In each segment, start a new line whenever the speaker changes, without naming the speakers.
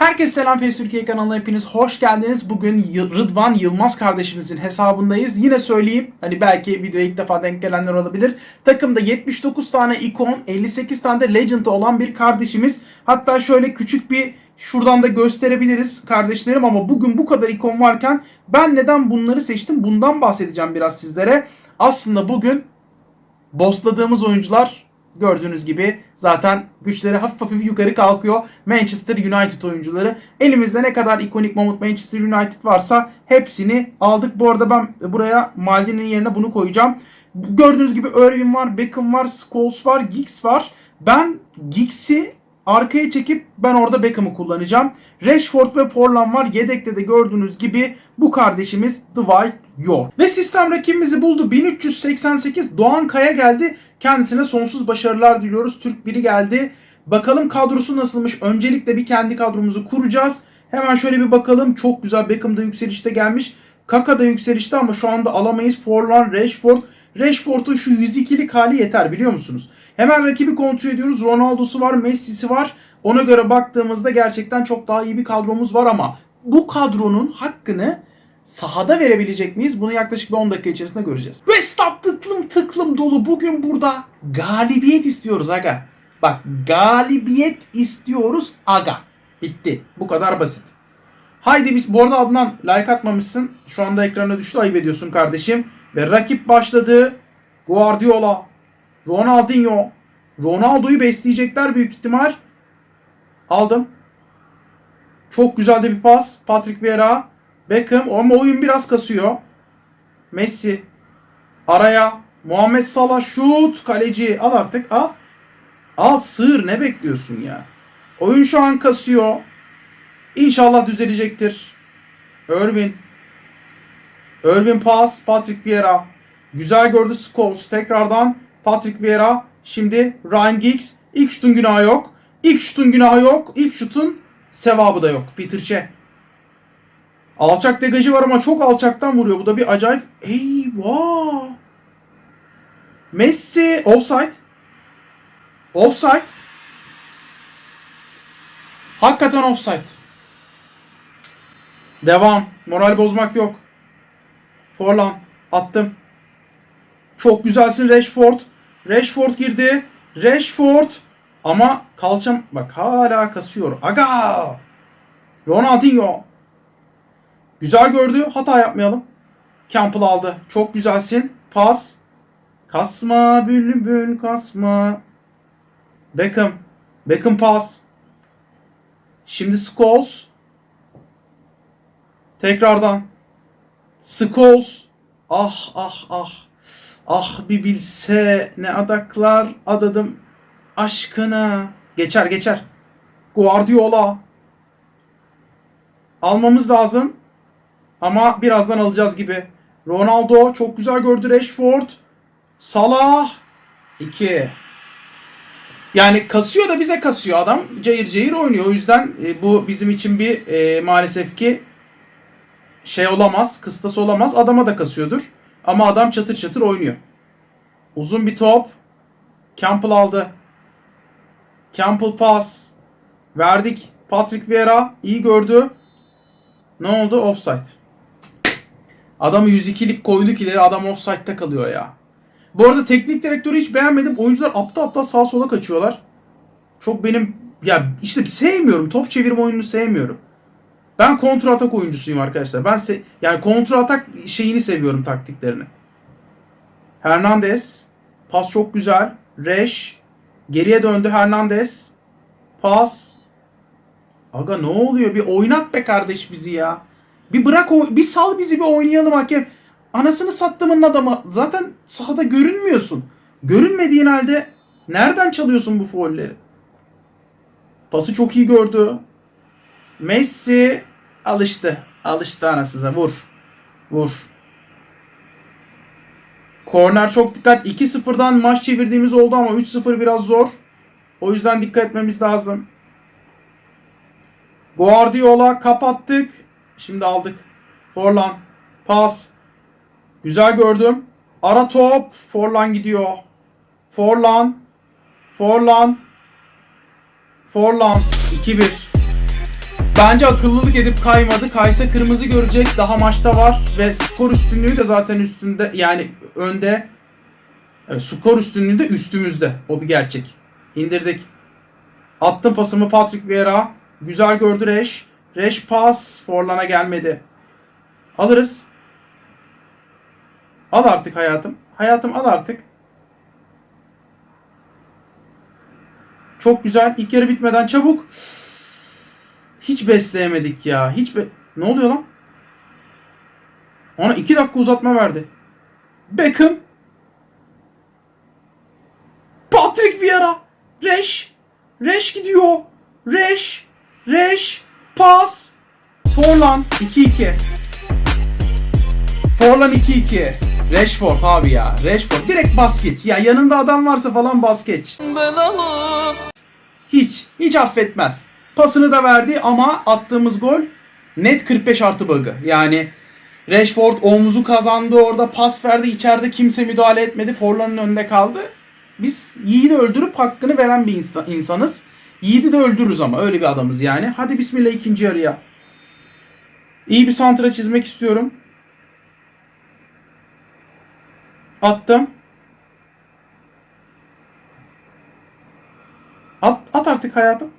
Herkese selam PES Türkiye kanalına hepiniz hoş geldiniz. Bugün Rıdvan Yılmaz kardeşimizin hesabındayız. Yine söyleyeyim hani belki videoya ilk defa denk gelenler olabilir. Takımda 79 tane ikon, 58 tane de legend olan bir kardeşimiz. Hatta şöyle küçük bir şuradan da gösterebiliriz kardeşlerim ama bugün bu kadar ikon varken ben neden bunları seçtim bundan bahsedeceğim biraz sizlere. Aslında bugün bossladığımız oyuncular gördüğünüz gibi zaten güçleri hafif hafif yukarı kalkıyor. Manchester United oyuncuları. Elimizde ne kadar ikonik Mamut Manchester United varsa hepsini aldık. Bu arada ben buraya Maldini'nin yerine bunu koyacağım. Gördüğünüz gibi Irvin var, Beckham var, Scholes var, Giggs var. Ben Giggs'i arkaya çekip ben orada Beckham'ı kullanacağım. Rashford ve Forlan var. Yedekte de gördüğünüz gibi bu kardeşimiz Dwight York. Ve sistem rakibimizi buldu. 1388 Doğan Kaya geldi. Kendisine sonsuz başarılar diliyoruz. Türk biri geldi. Bakalım kadrosu nasılmış. Öncelikle bir kendi kadromuzu kuracağız. Hemen şöyle bir bakalım. Çok güzel Beckham da yükselişte gelmiş. Kaka da yükselişte ama şu anda alamayız. Forlan, Rashford. Rashford'un şu 102'lik hali yeter biliyor musunuz? Hemen rakibi kontrol ediyoruz. Ronaldo'su var, Messi'si var. Ona göre baktığımızda gerçekten çok daha iyi bir kadromuz var ama bu kadronun hakkını sahada verebilecek miyiz? Bunu yaklaşık bir 10 dakika içerisinde göreceğiz. Ve stat tıklım dolu. Bugün burada galibiyet istiyoruz aga. Bak galibiyet istiyoruz aga. Bitti. Bu kadar basit. Haydi biz bu arada Adnan like atmamışsın. Şu anda ekrana düştü ayıp ediyorsun kardeşim. Ve rakip başladı. Guardiola. Ronaldinho. Ronaldo'yu besleyecekler büyük ihtimal. Aldım. Çok güzel de bir pas. Patrick Vieira. Beckham ama oyun biraz kasıyor. Messi. Araya. Muhammed Salah şut. Kaleci. Al artık al. Al sığır ne bekliyorsun ya. Oyun şu an kasıyor. İnşallah düzelecektir. Irvin. Irvin pas. Patrick Vieira. Güzel gördü Scholes. Tekrardan Patrick Vieira. Şimdi Ryan Giggs. İlk şutun günahı yok. İlk şutun günahı yok. İlk şutun sevabı da yok. Peter Cech. Alçak degajı var ama çok alçaktan vuruyor. Bu da bir acayip. Eyvah. Messi offside. Offside. Hakikaten offside. Devam. Moral bozmak yok. Forlan. Attım. Çok güzelsin Rashford. Rashford girdi. Rashford. Ama kalçam bak hala kasıyor. Aga. Ronaldinho. Güzel gördü. Hata yapmayalım. Campbell aldı. Çok güzelsin. Pas. Kasma bülbül kasma. Beckham. Beckham pas. Şimdi Scholes. Tekrardan. Scholes. Ah ah ah. Ah bir bilse ne adaklar adadım aşkına. Geçer geçer. Guardiola. Almamız lazım. Ama birazdan alacağız gibi. Ronaldo çok güzel gördü Rashford. Salah. 2. Yani kasıyor da bize kasıyor adam. Cayır cayır oynuyor. O yüzden e, bu bizim için bir e, maalesef ki şey olamaz. Kıstas olamaz. Adama da kasıyordur. Ama adam çatır çatır oynuyor. Uzun bir top. Campbell aldı. Campbell pas. Verdik. Patrick Vieira iyi gördü. Ne oldu? Offside. Adamı 102'lik koyduk ileri adam offside'da kalıyor ya. Bu arada teknik direktörü hiç beğenmedim. Oyuncular aptal aptal sağa sola kaçıyorlar. Çok benim ya işte sevmiyorum. Top çevirme oyununu sevmiyorum. Ben kontra atak oyuncusuyum arkadaşlar. Ben se yani kontra atak şeyini seviyorum taktiklerini. Hernandez pas çok güzel. Reş geriye döndü Hernandez. Pas. Aga ne oluyor? Bir oynat be kardeş bizi ya. Bir bırak o bir sal bizi bir oynayalım hakem. Anasını sattımın adamı. Zaten sahada görünmüyorsun. Görünmediğin halde nereden çalıyorsun bu faulleri? Pası çok iyi gördü. Messi alıştı. Alıştı anasıza. Vur. Vur. Korner çok dikkat. 2-0'dan maç çevirdiğimiz oldu ama 3-0 biraz zor. O yüzden dikkat etmemiz lazım. Guardiola kapattık. Şimdi aldık. Forlan. Pas. Güzel gördüm. Ara top. Forlan gidiyor. Forlan. Forlan. Forlan. 2-1. Bence akıllılık edip kaymadı. Kaysa kırmızı görecek. Daha maçta var ve skor üstünlüğü de zaten üstünde yani önde. Evet, skor üstünlüğü de üstümüzde. O bir gerçek. İndirdik. Attım pasımı Patrick Vieira. Güzel gördü Reş. Reş pas. Forlan'a gelmedi. Alırız. Al artık hayatım. Hayatım al artık. Çok güzel. İlk yarı bitmeden çabuk. Hiç besleyemedik ya. Hiç be... Ne oluyor lan? Ona iki dakika uzatma verdi. Beckham. Patrick Vieira. Reş. Reş gidiyor. Reş. Reş. Pas. Forlan. 2-2. Forlan 2-2. Rashford abi ya. Rashford. Direkt bas geç. Ya yanında adam varsa falan bas geç. Hiç. Hiç affetmez. Pasını da verdi ama attığımız gol net 45 artı bug'ı. Yani Rashford omuzu kazandı orada pas verdi içeride kimse müdahale etmedi. Forlan'ın önünde kaldı. Biz Yiğit'i öldürüp hakkını veren bir insta- insanız. Yiğit'i de öldürürüz ama öyle bir adamız yani. Hadi bismillah ikinci yarıya. İyi bir santra çizmek istiyorum. Attım. At, at artık hayatım.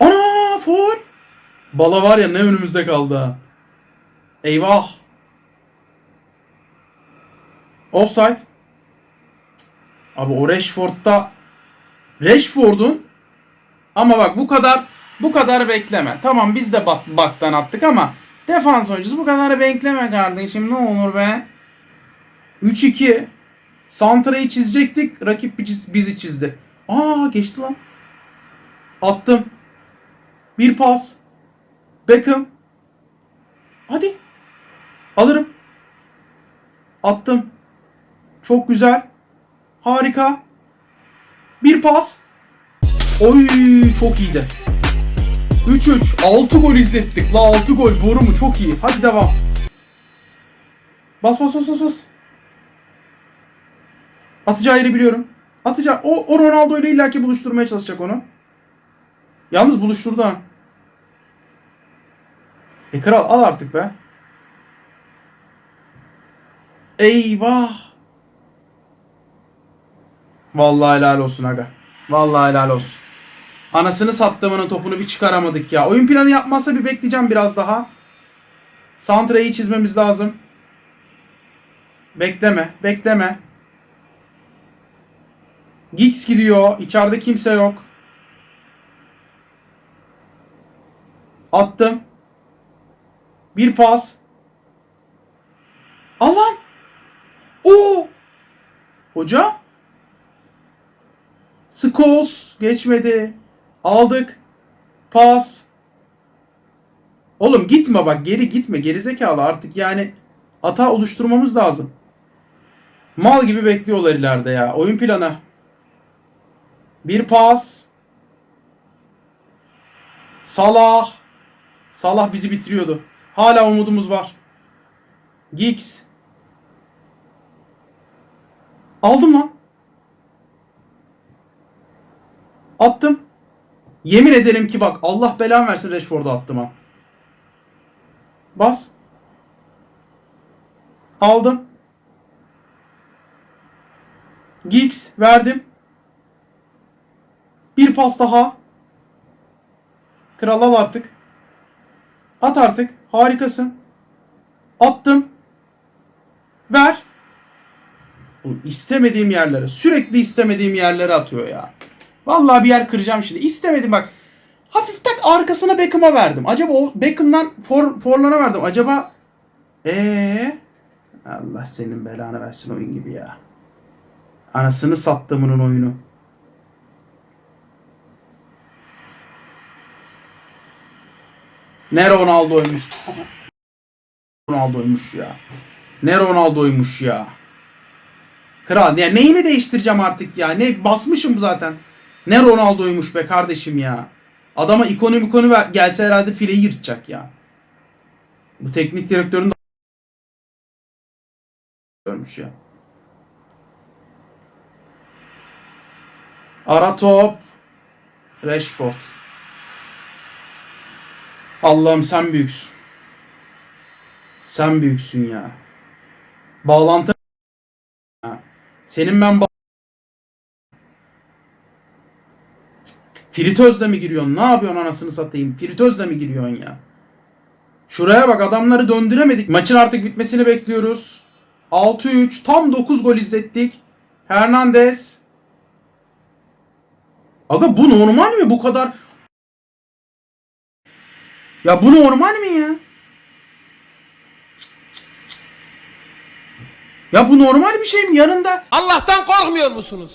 Ana foul. Bala var ya ne önümüzde kaldı. Eyvah. Offside. Abi o Rashford'da Rashford'un ama bak bu kadar bu kadar bekleme. Tamam biz de bak, baktan attık ama defans oyuncusu bu kadar bekleme kardeşim ne olur be. 3-2 Santra'yı çizecektik. Rakip bizi, çizdi. Aa geçti lan. Attım. Bir pas. Beckham. Hadi. Alırım. Attım. Çok güzel. Harika. Bir pas. Oy çok iyiydi. 3-3. 6 gol izlettik. La 6 gol. Boru mu? Çok iyi. Hadi devam. Bas bas bas bas bas. Atacağı yeri biliyorum. Atacağı o, o Ronaldo ile illaki buluşturmaya çalışacak onu. Yalnız buluşturdu ha. E kral al artık be. Eyvah. Vallahi helal olsun aga. Vallahi helal olsun. Anasını sattığımının topunu bir çıkaramadık ya. Oyun planı yapmazsa bir bekleyeceğim biraz daha. Santra'yı çizmemiz lazım. Bekleme, bekleme. Giggs gidiyor. İçeride kimse yok. Attım. Bir pas. Al lan. Oo. Hoca. Scholes geçmedi. Aldık. Pas. Oğlum gitme bak geri gitme gerizekalı artık yani hata oluşturmamız lazım. Mal gibi bekliyorlar ileride ya. Oyun planı. Bir pas. Salah. Salah bizi bitiriyordu. Hala umudumuz var. Giggs. Aldım lan. Attım. Yemin ederim ki bak Allah belan versin Rashford'a attım ha. Bas. Aldım. Giggs verdim. Bir pas daha. Kral al artık. At artık. Harikasın. Attım. Ver. Oğlum istemediğim yerlere, sürekli istemediğim yerlere atıyor ya. Vallahi bir yer kıracağım şimdi. İstemedim bak. Hafif tak arkasına Beckham'a verdim. Acaba o Beckham'dan for, Forlan'a verdim. Acaba ee Allah senin belanı versin oyun gibi ya. Anasını sattığımın oyunu. Ne Ronaldo'ymuş. Ronaldo'ymuş ya. Ne Ronaldo'ymuş ya. Kral ya neyini değiştireceğim artık ya. Ne basmışım zaten. Ne Ronaldo'ymuş be kardeşim ya. Adama ikonu ikonu gelse herhalde fileyi yırtacak ya. Bu teknik direktörün de görmüş ya. Ara top. Rashford. Allah'ım sen büyüksün. Sen büyüksün ya. Bağlantı Ya. Senin ben ba- Fritözle mi giriyorsun? Ne yapıyorsun anasını satayım? Fritözle mi giriyorsun ya? Şuraya bak adamları döndüremedik. Maçın artık bitmesini bekliyoruz. 6-3 tam 9 gol izlettik. Hernandez. Aga bu normal mi bu kadar? Ya bu normal mi ya? Ya bu normal bir şey mi? Yanında
Allah'tan korkmuyor musunuz?